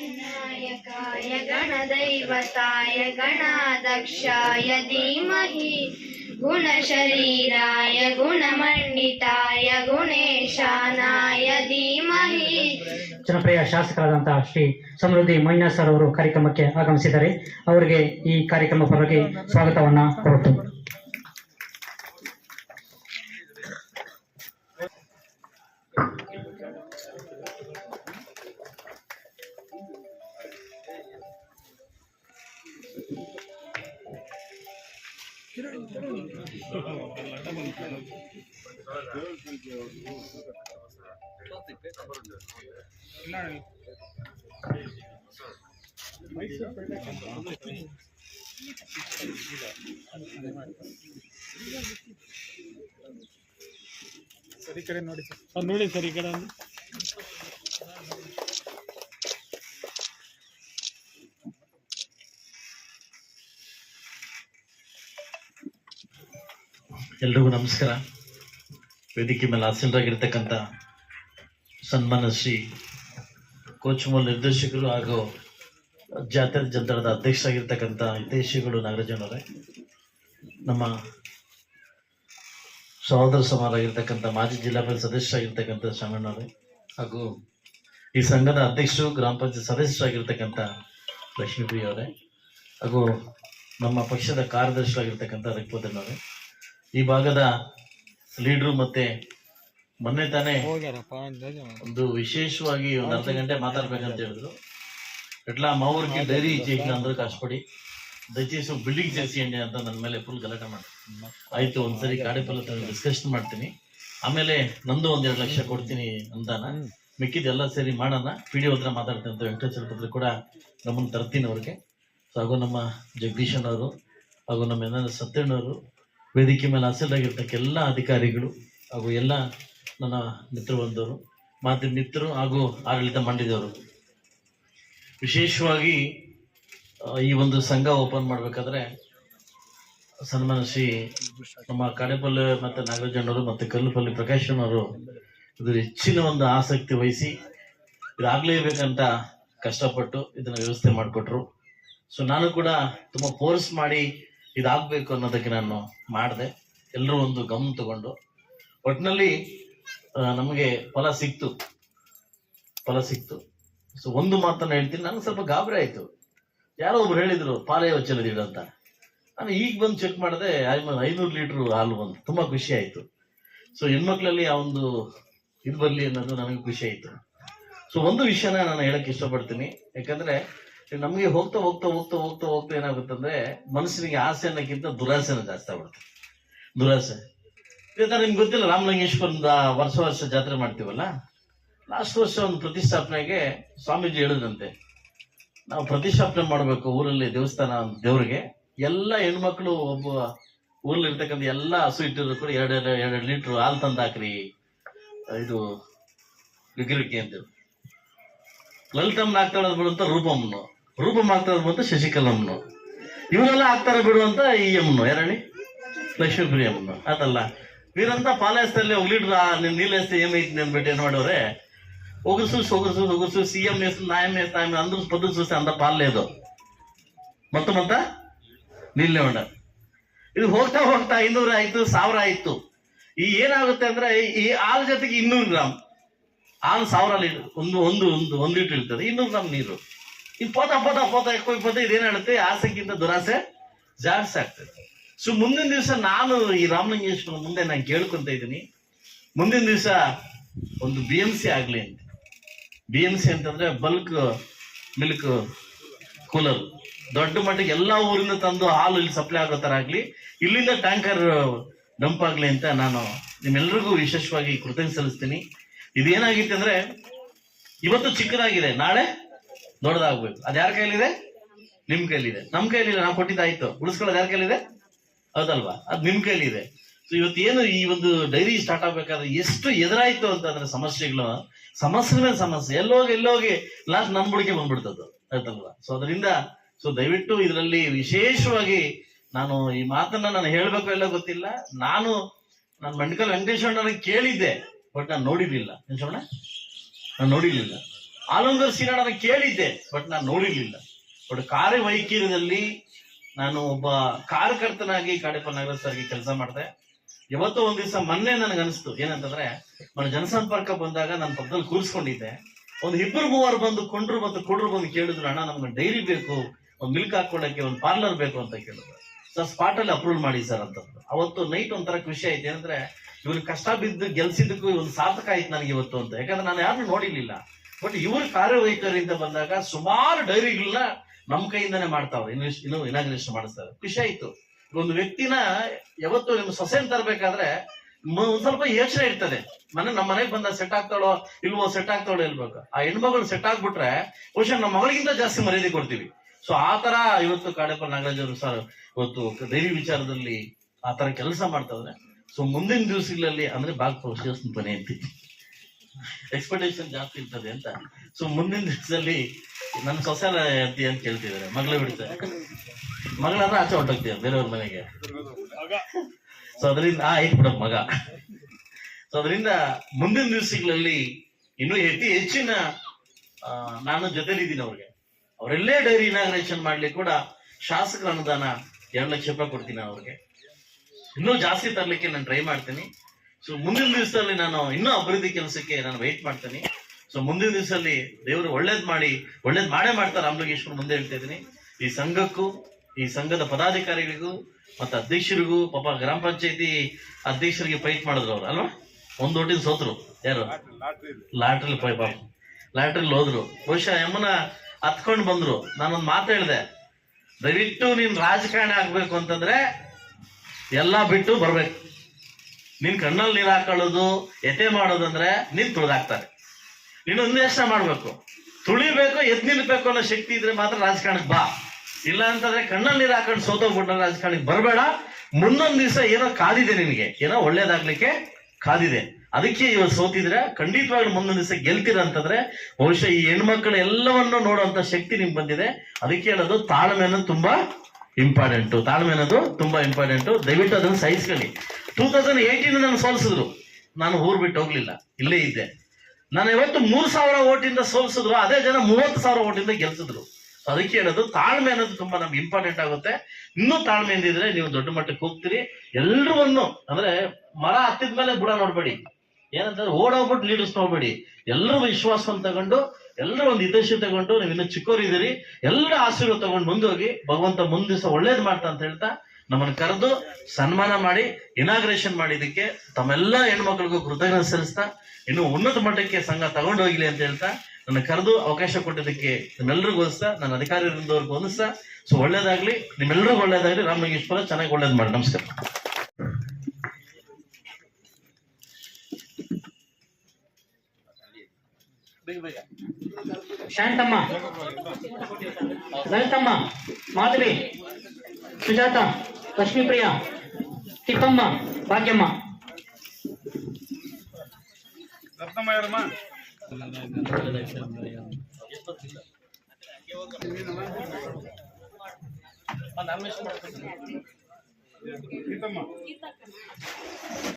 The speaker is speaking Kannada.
गणनायकाय गणदैवताय गणाध्यक्षाय धीमहि गुणशरीराय गुणमण्डिताय गुणेशानाय धीमहि ಜನಪ್ರಿಯ ಶಾಸಕರಾದಂತಹ ಶ್ರೀ ಸಮೃದ್ಧಿ ಮೈನಾ ಸರ್ ಅವರು ಕಾರ್ಯಕ್ರಮಕ್ಕೆ ಆಗಮಿಸಿದ್ದಾರೆ ಅವರಿಗೆ ಈ ಕಾರ್ಯಕ್ರಮ ಪರವಾಗಿ ಸ್ವಾಗತವನ್ನ ಕೋರುತ್ತೇನೆ ಸರ್ ಕಡೆ ನೋಡಿ ಸರ್. ನೋಡಿ ಸರ್ ಈ ಕಡೆ ಎಲ್ರಿಗೂ ನಮಸ್ಕಾರ. ವೇದಿಕೆ ಮೇಲೆ ಆಸೀನರಾಗಿರ್ತಕ್ಕಂಥ ಸನ್ಮಾನ ಶ್ರೀ ಕೋಚುಮಲ್ ನಿರ್ದೇಶಕರು ಹಾಗೂ ಜಾತ್ರೆ ಜಂತರದ ಅಧ್ಯಕ್ಷರಾಗಿರ್ತಕ್ಕಂಥ ಹಿತೈಷಿಗಳು ನಾಗರಾಜನವರೇ, ನಮ್ಮ ಸಹೋದರ ಸಮಾರಾಗಿರ್ತಕ್ಕಂಥ ಮಾಜಿ ಜಿಲ್ಲಾ ಪಂಚಾಯತ್ ಸದಸ್ಯರಾಗಿರ್ತಕ್ಕಂಥ ಶಾಮಣ್ಣವರೇ ಹಾಗೂ ಈ ಸಂಘದ ಅಧ್ಯಕ್ಷರು, ಗ್ರಾಮ ಪಂಚಾಯತ್ ಸದಸ್ಯರಾಗಿರ್ತಕ್ಕಂಥ ಲಕ್ಷ್ಮೀಪ್ರಿಯವರೇ ಹಾಗೂ ನಮ್ಮ ಪಕ್ಷದ ಕಾರ್ಯದರ್ಶಿಯಾಗಿರ್ತಕ್ಕಂಥ ರಘುಪತನವರೇ ಈ ಭಾಗದ ಲೀಡ್ರು ಮತ್ತೆ ಮೊನ್ನೆ ತಾನೇ ಒಂದು ವಿಶೇಷವಾಗಿ ಒಂದು ಅರ್ಧ ಗಂಟೆ ಮಾತಾಡ್ಬೇಕಂತ ಹೇಳಿದ್ರು. ಎಟ್ಲ ಮಾವೂರ್ಗೆ ಡೈರಿ ಇಚ್ಛೆ ಅಂದ್ರೆ ಕಾಸ್ಪಡಿ ದಯಚೇಸು ಬಿಲ್ಡಿಂಗ್ ಸೇರಿಸಿ ಅಂತ ನನ್ನ ಮೇಲೆ ಫುಲ್ ಗಲಾಟೆ ಮಾಡಿ ಆಯ್ತು ಒಂದ್ಸರಿ ಗಾಡಿ ಫಲ ಡಿಸ್ಕಷನ್ ಮಾಡ್ತೀನಿ. ಆಮೇಲೆ ನಂದು ಒಂದೆರಡು ಲಕ್ಷ ಕೊಡ್ತೀನಿ ಅಂತಾನ ಮಿಕ್ಕಿದೆಲ್ಲ ಸೇರಿ ಮಾಡೋಣ. ಪಿ ಡಿ ಹತ್ರ ಮಾತಾಡ್ತೀನಿ ಅಂತ ವೆಂಕಟೇಶ್ವರ ಕೂಡ ನಮ್ಮನ್ನು ತರ್ತೀನಿ ಅವ್ರಿಗೆ. ಸೊ ಹಾಗೂ ನಮ್ಮ ಜಗದೀಶನ್ ಅವರು ಹಾಗೂ ನಮ್ಮ ಏನಾದ್ರು ಸತ್ಯಣ್ಣವರು ವೇದಿಕೆ ಮೇಲೆ ಹಾಸಲಾಗಿರ್ತಕ್ಕ ಎಲ್ಲ ಅಧಿಕಾರಿಗಳು ಹಾಗೂ ಎಲ್ಲ ನನ್ನ ಮಿತ್ರ ಬಂದವರು ಮಾತು ಮಿತ್ರರು ಹಾಗೂ ಆಡಳಿತ ಮಂಡಿದವರು ವಿಶೇಷವಾಗಿ ಈ ಒಂದು ಸಂಘ ಓಪನ್ ಮಾಡಬೇಕಾದ್ರೆ ಸನ್ಮಾನ ಶ್ರೀ ನಮ್ಮ ಕಾಡೆಪಲ್ಲೆ ಮತ್ತು ನಾಗರಾಜಣ್ಣವರು ಮತ್ತು ಕಲ್ಲುಪಲ್ಲಿ ಪ್ರಕಾಶನವರು ಇದು ಹೆಚ್ಚಿನ ಒಂದು ಆಸಕ್ತಿ ವಹಿಸಿ ಇದಾಗಲೇಬೇಕಂತ ಕಷ್ಟಪಟ್ಟು ಇದನ್ನು ವ್ಯವಸ್ಥೆ ಮಾಡಿಕೊಟ್ರು. ಸೊ ನಾನು ಕೂಡ ತುಂಬ ಫೋರ್ಸ್ ಮಾಡಿ ಇದಾಗಬೇಕು ಅನ್ನೋದಕ್ಕೆ ನಾನು ಮಾಡಿದೆ. ಎಲ್ಲರೂ ಒಂದು ಗಮನ ತಗೊಂಡು. ಒಟ್ಟಿನಲ್ಲಿ ನಮಗೆ ಫಲ ಸಿಕ್ತು. ಫಲ ಸಿಕ್ತು. ಸೊ, ಒಂದು ಮಾತನ್ನು ಹೇಳ್ತೀನಿ. ನನಗೆ ಸ್ವಲ್ಪ ಗಾಬರಿ ಆಯಿತು. ಯಾರೋ ಒಬ್ರು ಹೇಳಿದರು ಪಾಲಯೋಚನದಿಡು ಅಂತ. ನಾನು ಈಗ ಬಂದು ಚೆಕ್ ಮಾಡಿದೆ, ಐನೂರು ಲೀಟ್ರ್ ಹಾಲು ಬಂತು. ತುಂಬ ಖುಷಿ ಆಯಿತು. ಸೊ, ಹೆಣ್ಮಕ್ಳಲ್ಲಿ ಆ ಒಂದು ಇದು ಬರಲಿ ಅನ್ನೋದು ನನಗೆ ಖುಷಿ ಆಯಿತು. ಸೊ, ಒಂದು ವಿಷಯನ ನಾನು ಹೇಳಕ್ಕೆ ಇಷ್ಟಪಡ್ತೀನಿ. ಯಾಕಂದ್ರೆ ನಮಗೆ ಹೋಗ್ತಾ ಹೋಗ್ತಾ ಹೋಗ್ತಾ ಹೋಗ್ತಾ ಹೋಗ್ತಾ ಏನಾಗುತ್ತಂದ್ರೆ ಮನಸ್ಸಿನಿಗೆ ಆಸೆ ಅನ್ನೋಕ್ಕಿಂತ ದುರಾಸೆನ ಜಾಸ್ತಿ ಆಗ್ಬಿಡುತ್ತೆ. ದುರಾಸೆ. ಇವತ್ತ ನಿಮ್ಗೆ ಗೊತ್ತಿಲ್ಲ, ರಾಮಲಿಂಗೇಶ್ವರದ ವರ್ಷ ವರ್ಷ ಜಾತ್ರೆ ಮಾಡ್ತೀವಲ್ಲ? ಲಾಸ್ಟ್ ವರ್ಷ ಒಂದು ಪ್ರತಿಷ್ಠಾಪನೆಗೆ ಸ್ವಾಮೀಜಿ ಹೇಳಿದಂತೆ ನಾವು ಪ್ರತಿಷ್ಠಾಪನೆ ಮಾಡಬೇಕು ಊರಲ್ಲಿ, ದೇವಸ್ಥಾನ ದೇವರಿಗೆ. ಎಲ್ಲ ಹೆಣ್ಮಕ್ಳು ಒಬ್ಬ ಊರಲ್ಲಿ ಇರ್ತಕ್ಕಂಥ ಎಲ್ಲ ಹಸು ಇಟ್ಟಿದ್ರು ಕೂಡ ಎರಡು ಎರಡು ಎರಡು ಲೀಟ್ರ್ ಹಾಲು ತಂದು ಹಾಕ್ರಿ ಇದು ವಿಗ್ರಹಕ್ಕೆ ಅಂತೇಳಿ ಲಲಿತಮ್ಮನ ಆಗ್ತಾಳದ್ ಬಿಡುವಂತ ರೂಪಮ್ಮನು. ರೂಪ ಮಾಡ್ತಾ ಬಂತು ಶಶಿಕಲಮ್ನು ಇವರೆಲ್ಲ ಆಗ್ತಾರೆ ಬಿಡುವಂತ ಈ ಅಮ್ಮನು ಯಾರಣಿ? ಲಕ್ಷ್ಮೀಪ್ರಿಯ ಯಮ್ನು ಅದಲ್ಲ ಇವರಂತ ಪಾಲಾಯಸ್ತಲ್ಲಿ ಹೋಗ್ಲಿಡ್ರ ನಿಮ್ ನೀಲೇಸ್ತ ಏಮ್ ಐತಿ ಅಂದ್ಬಿಟ್ಟು ಏನ್ ಮಾಡೋರೆ? ಒಗರ್ಸೂಸ್ ಒಗರ್ಸೂಸ್ ಒಗರ್ಸು ಸಿ ಎಂ ಎಸ್ ನಾ ಎಂ ಎಸ್ ನಾಯಂ ಅಂದ್ರೆ ಪದ ಸೂಸೆ ಅಂತ ಅದು. ಮತ್ತ ಮತ್ತ? ನೀಲೇ ಉಂಡ ಇದು ಹೋಗ್ತಾ ಹೋಗ್ತಾ ಇನ್ನೂರ ಆಯ್ತು, ಸಾವಿರ ಆಯ್ತು. ಈ ಏನಾಗುತ್ತೆ ಅಂದ್ರೆ ಈ ಹಾಲು ಜೊತೆಗೆ ಇನ್ನೂರು ಗ್ರಾಮ್. ಹಾಲು ಸಾವಿರ ಲೀಟರ್. ಒಂದು ಒಂದು ಒಂದು ಒಂದು ಲೀಟರ್ ಇರ್ತದೆ. ಇನ್ನೂರು ಗ್ರಾಮ್ ನೀರು. ಈಗ ಪದ ಪದ ಪೋತ ಹೋಗಿ ಪೋತ ಇದೇನು ಹೇಳುತ್ತೆ? ಆಸೆಗಿಂತ ದುರಾಸೆ ಜಾಸ್ತಿ ಆಗ್ತದೆ. ಸೊ ಮುಂದಿನ ದಿವಸ ನಾನು ಈ ರಾಮಲಿಂಗೇಶ್ವರ ಮುಂದೆ ನಾನು ಕೇಳ್ಕೊಂತ ಇದ್ದೀನಿ. ಮುಂದಿನ ದಿವಸ ಒಂದು ಬಿ ಎಂ ಸಿ ಆಗಲಿ ಅಂತ. ಬಿ ಎಂ ಸಿ ಅಂತಂದ್ರೆ ಬಲ್ಕ್ ಮಿಲ್ಕ್ ಕೂಲರ್ ದೊಡ್ಡ ಮಟ್ಟಿಗೆ ಎಲ್ಲ ಊರಿಂದ ತಂದು ಹಾಲು ಇಲ್ಲಿ ಸಪ್ಲೈ ಆಗೋ ತರ ಆಗ್ಲಿ, ಇಲ್ಲಿಂದ ಟ್ಯಾಂಕರ್ ಡಂಪ್ ಆಗ್ಲಿ ಅಂತ ನಾನು ನಿಮ್ಮೆಲ್ಲರಿಗೂ ವಿಶೇಷವಾಗಿ ಕೃತಜ್ಞ ಸಲ್ಲಿಸ್ತೀನಿ. ಇದೇನಾಗಿತ್ತಂದ್ರೆ, ಇವತ್ತು ಚಿಕ್ಕದಾಗಿದೆ. ನಾಳೆ ದೊಡ್ಡದಾಗ್ಬೇಕು. ಅದ್ ಯಾರ ಕೈಲಿದೆ ನಿಮ್ ಕೈಲಿದೆ ನಮ್ ಕೈಲಿಲ್ಲ ನಾವು ಕೊಟ್ಟಿದ್ದಾಯ್ತು. ಉಳಿಸ್ಕೊಳ್ಳೋದು ಯಾರ ಕೈಲಿದೆ ಹೌದಲ್ವಾ? ಅದ್ ನಿಮ್ ಕೈಲಿದೆ ಸೊ ಇವತ್ತು ಏನು ಈ ಒಂದು ಡೈರಿ ಸ್ಟಾರ್ಟ್ ಆಗ್ಬೇಕಾದ್ರೆ ಎಷ್ಟು ಎದುರಾಯ್ತು ಅಂತಂದ್ರೆ ಸಮಸ್ಯೆಗಳು ಸಮಸ್ಯೆ ಮೇಲೆ ಸಮಸ್ಯೆ. ಎಲ್ಲೋಗಿ ಎಲ್ಲೋಗಿ ಲಾಸ್ಟ್ ನಮ್ ಬುಡಿಗೆ ಬಂದ್ಬಿಡ್ತದ್ದು. ಆಯ್ತಲ್ವಾ? ಸೊ ಅದರಿಂದ ಸೊ ದಯವಿಟ್ಟು ಇದರಲ್ಲಿ ವಿಶೇಷವಾಗಿ ನಾನು ಈ ಮಾತನ್ನ ನಾನು ಹೇಳ್ಬೇಕು ಎಲ್ಲ ಗೊತ್ತಿಲ್ಲ. ನಾನು ನಾನು ಮಂಡಕಲ್ ವೆಂಕಟೇಶ್ವರ ಕೇಳಿದ್ದೆ ಬಟ್ ನಾನು ನೋಡಿರ್ಲಿಲ್ಲ? ನಾನು ನೋಡಿರ್ಲಿಲ್ಲ. ಆಲಂಗರ್ ಸಿನಾಡನ ಕೇಳಿದ್ದೆ, ಬಟ್ ನಾನು ನೋಡಿರ್ಲಿಲ್ಲ. ಬಟ್ ಕಾರ್ಯವೈಖರಿನಲ್ಲಿ ನಾನು ಒಬ್ಬ ಕಾರ್ಯಕರ್ತನಾಗಿ ಕಾಡೆಪ್ಪ ನಗರ ಸರ್ಗೆ ಕೆಲಸ ಮಾಡಿದೆ. ಯಾವತ್ತೋ ಒಂದ್ ದಿವಸ ಮೊನ್ನೆ ನನಗೆ ಅನಿಸ್ತು ಏನಂತಂದ್ರೆ ನನ್ನ ಜನಸಂಪರ್ಕ ಬಂದಾಗ ನಾನು ಪಕ್ಕದಲ್ಲಿ ಕೂರಿಸ್ಕೊಂಡಿದ್ದೆ. ಒಂದು ಇಬ್ಬರು ಮೂವರು ಬಂದು ಕೊಂಡ್ರು ಮತ್ತು ಕೊಡ್ರು ಬಂದು ಕೇಳಿದ್ರು, ಅಣ್ಣ, ನಮ್ಗೆ ಡೈರಿ ಬೇಕು, ಒಂದು ಮಿಲ್ಕ್ ಹಾಕೊಳ್ಳಕ್ಕೆ ಒಂದು ಪಾರ್ಲರ್ ಬೇಕು ಅಂತ ಕೇಳಿದ್ರು. ಸರ್ ಸ್ಪಾಟ್ ಅಲ್ಲಿ ಅಪ್ರೂವ್ ಮಾಡಿ ಸರ್ ಅಂತ ಅವತ್ತು ನೈಟ್ ಒಂಥರ ಖುಷಿ ಆಯ್ತು, ಏನಂದ್ರೆ ಇವ್ರಿಗೆ ಕಷ್ಟ ಬಿದ್ದು ಗೆಲ್ಸಿದ್ದಕ್ಕೂ ಒಂದು ಸಾರ್ಥಕ ಆಯ್ತು ನನಗೆ ಇವತ್ತು ಅಂತ. ಯಾಕಂದ್ರೆ ನಾನು ಯಾರನ್ನೂ ನೋಡಿರ್ಲಿಲ್ಲ. ಬಟ್ ಇವರು ಕಾರ್ಯವೈಖರಿಯಿಂದ ಬಂದಾಗ ಸುಮಾರು ಡೈರಿಗಳನ್ನ ನಮ್ಮ ಕೈಯಿಂದಾನೆ ಮಾಡ್ತಾವ್ರೆ. ಇನ್ವೆಸ್ಟ್ ಇನ್ನು ಇನಾಗ್ರೇಷನ್ ಮಾಡಿಸ್ತಾರೆ. ಖುಷಿ ಆಯ್ತು. ಒಂದು ವ್ಯಕ್ತಿನ ಯಾವತ್ತು ನಿಮ್ಮ ಸೊಸೆನ್ ತರಬೇಕಾದ್ರೆ ಒಂದ್ ಸ್ವಲ್ಪ ಯೋಚನೆ ಇರ್ತದೆ. ಮನೆ ನಮ್ಮ ಮನೆಗೆ ಬಂದ ಸೆಟ್ ಆಗ್ತಾಳೋ ಇಲ್ವೋ ಸೆಟ್ ಆಗ್ತಾಳೋ ಇಲ್ಬೇಕು ಆ ಹೆಣ್ಮಗಳು ಸೆಟ್ ಆಗ್ಬಿಟ್ರೆ ಬಹುಶಃ ನಮ್ಮ ಮಗಳಿಗಿಂತ ಜಾಸ್ತಿ ಮರ್ಯಾದೆ ಕೊಡ್ತೀವಿ. ಸೊ ಆ ತರ ಇವತ್ತು ಕಾಡಪ್ಪ ನಾಗರಾಜ್ ಅವರು ಸರ್ ಇವತ್ತು ದೈವಿ ವಿಚಾರದಲ್ಲಿ ಆ ತರ ಕೆಲಸ ಮಾಡ್ತಾವ್ರೆ. ಸೊ ಮುಂದಿನ ದಿವಸಗಳಲ್ಲಿ ಅಂದ್ರೆ ಪ್ರವೇಶ ಮನೆ ಅಂತೀವಿ ಎಕ್ಸ್ಪೆಕ್ಟೇಷನ್ ಜಾಸ್ತಿ ಇರ್ತದೆ ಅಂತ. ಸೊ ಮುಂದಿನ ದಿವಸದಲ್ಲಿ ನನ್ನ ಸೊಸೆ ಅಂತಿ ಅಂತ ಕೇಳ್ತಿದ್ದಾರೆ. ಮಗಳು ಬಿಡ್ತಾರೆ ಮಗಳನ್ನ ಆಚೆ ಹೊಟ್ಟೋಗ್ತೀವಿ ಬೇರೆಯವ್ರ ಮನೆಗೆ? ಸೊ ಅದರಿಂದ ಆ ಐತ್ ಬಿಡಪ್ಪ ಮಗ. ಸೊ ಅದರಿಂದ ಮುಂದಿನ ದಿವಸಗಳಲ್ಲಿ ಇನ್ನೂ ಅತಿ ಹೆಚ್ಚಿನ ನಾನು ಜೊತೆಲಿದ್ದೀನಿ ಅವ್ರಿಗೆ. ಅವರೆಲ್ಲೇ ಡೈರಿ ಇನಾಗ್ರೇಷನ್ ಮಾಡ್ಲಿಕ್ಕೆ ಕೂಡ ಶಾಸಕರ ಅನುದಾನ ಎರಡು ಲಕ್ಷ ರೂಪಾಯಿ ಕೊಡ್ತೀನಿ ಅವ್ರಿಗೆ. ಇನ್ನೂ ಜಾಸ್ತಿ ತರಲಿಕ್ಕೆ ನಾನು ಟ್ರೈ ಮಾಡ್ತೀನಿ. ಸೊ ಮುಂದಿನ ದಿವಸದಲ್ಲಿ ನಾನು ಇನ್ನೂ ಅಭಿವೃದ್ಧಿ ಕೆಲಸಕ್ಕೆ ನಾನು ವೆಯ್ಟ್ ಮಾಡ್ತೀನಿ. ಸೊ ಮುಂದಿನ ದಿವಸದಲ್ಲಿ ದೇವರು ಒಳ್ಳೇದ್ ಮಾಡಿ, ಒಳ್ಳೇದ್ ಮಾಡೇ ಮಾಡ್ತಾರೆ ರಾಮಲಿಂಗೇಶ್ವರ ಮುಂದೆ ಹೇಳ್ತಾ ಇದ್ದೀನಿ. ಈ ಸಂಘಕ್ಕೂ, ಈ ಸಂಘದ ಪದಾಧಿಕಾರಿಗಳಿಗೂ, ಮತ್ತೆ ಅಧ್ಯಕ್ಷರಿಗೂ, ಪಾಪ ಗ್ರಾಮ ಪಂಚಾಯತಿ ಅಧ್ಯಕ್ಷರಿಗೆ ಫೈಟ್ ಮಾಡಿದ್ರು ಅವ್ರು, ಅಲ್ವಾ? ಒಂದು ಓಟಿನ ಸೋತರು. ಯಾರು? ಲಾಟ್ರಿ ಪಾಪ. ಲಾಟ್ರಿಲ್ ಹೋದ್ರು. ಬಹುಶಃ ಯಮ್ಮನ ಹತ್ಕೊಂಡು ಬಂದ್ರು. ನಾನೊಂದು ಮಾತು ಹೇಳಿದೆ. ದಯವಿಟ್ಟು ನೀನ್ ರಾಜಕಾರಣ ಆಗ್ಬೇಕು ಅಂತಂದ್ರೆ ಎಲ್ಲಾ ಬಿಟ್ಟು ಬರ್ಬೇಕು. ನಿನ್ ಕಣ್ಣಲ್ಲಿ ನೀರು ಹಾಕೊಳ್ಳೋದು, ಎತೆ ಮಾಡೋದಂದ್ರೆ ನೀನ್ ತುಳಿದಾಕ್ತಾರೆ ನೀನು ಅನ್ವೇಷಣೆ ಮಾಡ್ಬೇಕು. ತುಳಿಬೇಕು, ಎದ್ ನಿಲ್ಬೇಕು ಅನ್ನೋ ಶಕ್ತಿ ಇದ್ರೆ ಮಾತ್ರ ರಾಜಕಾರಣಕ್ಕೆ ಬಾ. ಇಲ್ಲ ಅಂತಂದ್ರೆ ಕಣ್ಣಲ್ಲಿ ನೀರು ಹಾಕೊಂಡು ಸೋತೋಗ್ಬಿಟ್ಟ ರಾಜಕಾರಣಕ್ಕೆ ಬರಬೇಡ. ಮುಂದೊಂದು ದಿವಸ ಏನೋ ಕಾದಿದೆ ನಿನಗೆ. ಏನೋ ಒಳ್ಳೇದಾಗ್ಲಿಕ್ಕೆ ಕಾದಿದೆ. ಅದಕ್ಕೆ ಇವತ್ತು ಸೋತಿದ್ರೆ ಖಂಡಿತವಾಗ್ಲೂ ಮುಂದೊಂದು ದಿವಸ ಗೆಲ್ತೀರ ಅಂತಂದ್ರೆ ಬಹುಶಃ ಈ ಹೆಣ್ಮಕ್ಳು ಎಲ್ಲವನ್ನು ನೋಡುವಂತ ಶಕ್ತಿ ನಿಮ್ಗೆ ಬಂದಿದೆ. ಅದಕ್ಕೆ ಹೇಳೋದು ತಾಳ್ಮೆ ಅನ್ನೋದು ತುಂಬಾ ಇಂಪಾರ್ಟೆಂಟು ತಾಳ್ಮೆ ಅನ್ನೋದು ತುಂಬಾ ಇಂಪಾರ್ಟೆಂಟು ದಯವಿಟ್ಟು ಅದನ್ನು ಸಹಿಸ್ಕೊಳ್ಳಿ. ಟೂ ತೌಸಂಡ್ ಏಯ್ಟೀನ್ ನಾನು ಸೋಲ್ಸಿದ್ರು. ನಾನು ಊರ್ ಬಿಟ್ಟು ಹೋಗ್ಲಿಲ್ಲ, ಇಲ್ಲೇ ಇದ್ದೆ. ನಾನು ಇವತ್ತು ಮೂರು ಸಾವಿರ ಓಟಿಂದ ಸೋಲ್ಸಿದ್ರು, ಅದೇ ಜನ ಮೂವತ್ತು ಸಾವಿರ ಓಟಿಂದ ಗೆಲ್ಸಿದ್ರು. ಅದಕ್ಕೆ ಹೇಳೋದು, ತಾಳ್ಮೆ ಅನ್ನೋದು ತುಂಬಾ ನಮ್ಗೆ ಇಂಪಾರ್ಟೆಂಟ್ ಆಗುತ್ತೆ. ಇನ್ನೂ ತಾಳ್ಮೆ ಇದ್ರೆ ನೀವು ದೊಡ್ಡ ಮಟ್ಟಕ್ಕೆ ಹೋಗ್ತೀರಿ. ಎಲ್ರವನ್ನು, ಅಂದ್ರೆ ಮರ ಹತ್ತಿದ ಮೇಲೆ ಬುಡ ನೋಡ್ಬೇಡಿ. ಏನಂತಂದ್ರೆ ಓಡೋಗ್ಬಿಟ್ಟು ಲೀಡರ್ಸ್ ನೋಡ್ಬೇಡಿ. ಎಲ್ಲರೂ ವಿಶ್ವಾಸವನ್ನು ತಗೊಂಡು ಎಲ್ಲರೂ ಒಂದು ತಗೊಂಡು, ನೀವು ಇನ್ನು ಚಿಕ್ಕವರಿದ್ದೀರಿ ಎಲ್ಲರ ಆಶೀರ್ವಾದ ತಗೊಂಡು ಮುಂದೋಗಿ, ಭಗವಂತ ಮುಂದಿಸ ಒಳ್ಳೇದ್ ಮಾಡ್ತಾ ಅಂತ ಹೇಳ್ತಾ ನಮ್ಮನ್ನು ಕರೆದು ಸನ್ಮಾನ ಮಾಡಿ ಇನಾಗ್ರೇಷನ್ ಮಾಡಿದ್ದಕ್ಕೆ ತಮ್ಮೆಲ್ಲ ಹೆಣ್ಮಕ್ಳಿಗೂ ಕೃತಜ್ಞತೆ ಸಲ್ಲಿಸ್ತಾ ಇನ್ನು ಉನ್ನತ ಮಟ್ಟಕ್ಕೆ ಸಂಘ ತಗೊಂಡು ಹೋಗ್ಲಿ ಅಂತ ಹೇಳ್ತಾ ನನ್ನ ಕರೆದು ಅವಕಾಶ ಕೊಟ್ಟಿದ್ದಕ್ಕೆ ನಿಮ್ಮೆಲ್ಲರಿಗೂ ಓದಿಸ್ತಾ ನನ್ನ ಅಧಿಕಾರಿ ವೃಂದವ್ರಿಗೂ ಓದಿಸ್ತಾ ಸೊ ಒಳ್ಳೇದಾಗ್ಲಿ ನಿಮ್ಮೆಲ್ಲರಿಗೂ ಒಳ್ಳೇದಾಗ್ಲಿ ರಾಮಲಿಂಗೇಶ್ವರ ಚೆನ್ನಾಗಿ ಒಳ್ಳೇದು ಮಾಡಿ. ನಮಸ್ಕಾರ. ಶಾಂತಮ್ಮ. ಲಲಿತಮ್ಮ ಮಾಧವಿ ಸುಜಾತ. लक्ष्मी प्रिया तिप्प भाग्यम